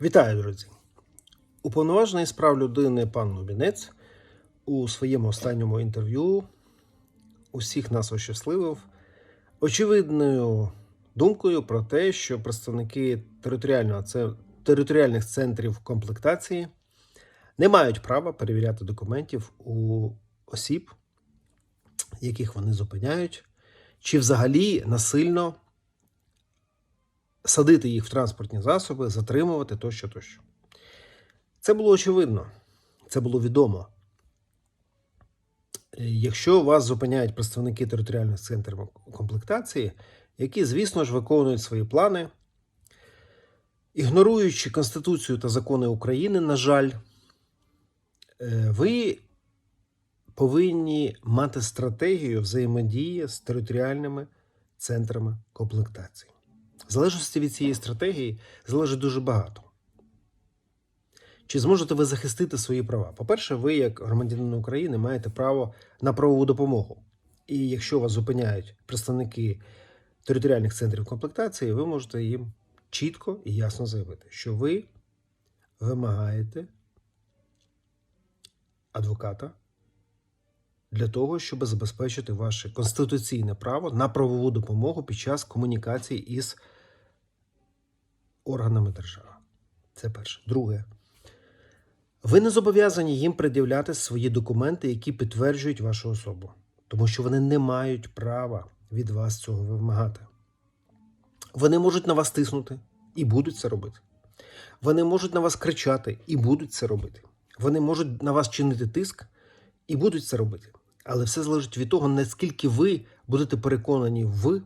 Вітаю, друзі! Уповноважений з прав людини пан Лубінець у своєму останньому інтерв'ю усіх нас ощасливив очевидною думкою про те, що представники територіального це територіальних центрів комплектації не мають права перевіряти документів у осіб, яких вони зупиняють, чи взагалі насильно садити їх в транспортні засоби, затримувати тощо, тощо. Це було очевидно, це було відомо. Е, Якщо вас зупиняють представники територіальних центрів комплектації, які, звісно ж, виконують свої плани, ігноруючи Конституцію та закони України, на жаль, е, ви повинні мати стратегію взаємодії з територіальними центрами комплектації. Залежності від цієї стратегії залежить дуже багато. Чи зможете ви захистити свої права? По-перше, ви, як громадянин України, маєте право на правову допомогу. І якщо вас зупиняють представники територіальних центрів комплектації, ви можете їм чітко і ясно заявити, що ви вимагаєте адвоката для того, щоб забезпечити ваше конституційне право на правову допомогу під час комунікації із органами держави. Це перше. Друге. Ви не зобов'язані їм пред'являти свої документи, які підтверджують вашу особу, тому що вони не мають права від вас цього вимагати. Вони можуть на вас тиснути і будуть це робити. Вони можуть на вас кричати і будуть це робити. Вони можуть на вас чинити тиск і будуть це робити. Але все залежить від того, наскільки ви будете переконані в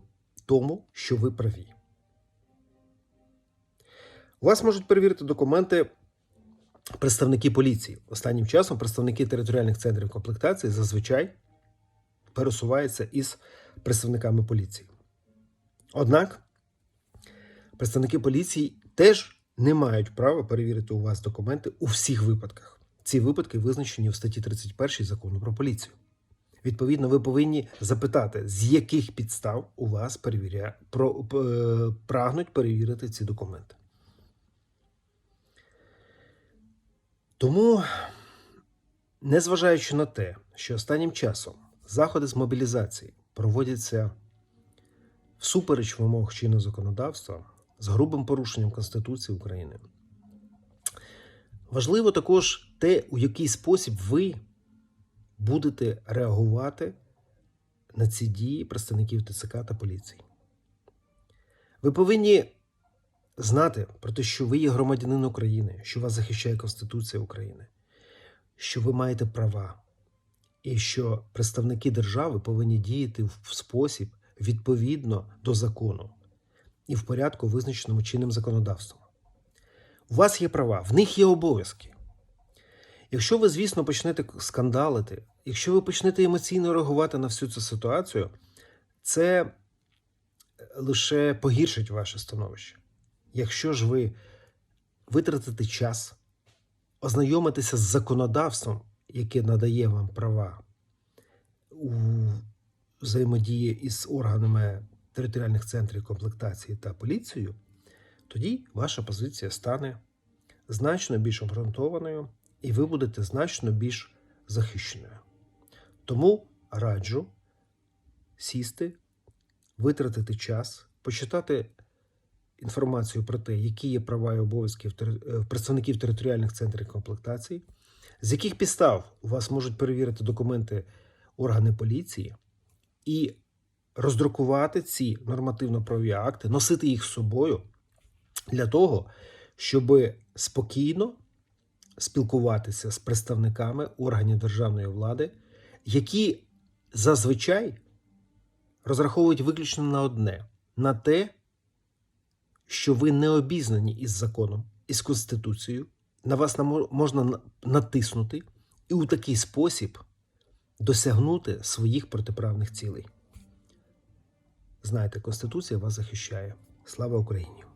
тому, що ви праві. Вас можуть перевірити документи представники поліції. Останнім часом представники територіальних центрів комплектації зазвичай пересуваються із представниками поліції. Однак представники поліції теж не мають права перевірити у вас документи у всіх випадках. Ці випадки визначені в статті 31 закону про поліцію. Відповідно, ви повинні запитати, з яких підстав у вас перевіря... про... е, прагнуть перевірити ці документи. Тому, незважаючи на те, що останнім часом заходи з мобілізації проводяться всупереч вимог чинного законодавства з грубим порушенням Конституції України, важливо також те, у який спосіб ви будете реагувати на ці дії представників ТЦК та поліції. Ви повинні знати про те, що ви є громадянин України, що вас захищає Конституція України, що ви маєте права, і що представники держави повинні діяти в спосіб відповідно до закону і в порядку, визначеному чинним законодавством. У вас є права, в них є обов'язки. Якщо ви, звісно, почнете скандалити, якщо ви почнете емоційно реагувати на всю цю ситуацію, це лише погіршить ваше становище. Якщо ж ви витратите час, ознайомитеся з законодавством, яке надає вам права у взаємодії із органами територіальних центрів комплектації та поліцією, тоді ваша позиція стане значно більш обґрунтованою і ви будете значно більш захищеною. Тому раджу сісти, витратити час, почитати інформацію про те, які є права і обов'язки е, представників територіальних центрів комплектації, з яких підстав у вас можуть перевірити документи органи поліції, і роздрукувати ці нормативно-правові акти, носити їх з собою для того, щоб спокійно спілкуватися з представниками органів державної влади, які зазвичай розраховують виключно на одне: на те, що ви не обізнані із законом, із Конституцією, на вас можна натиснути і у такий спосіб досягнути своїх протиправних цілей. Знайте, Конституція вас захищає. Слава Україні!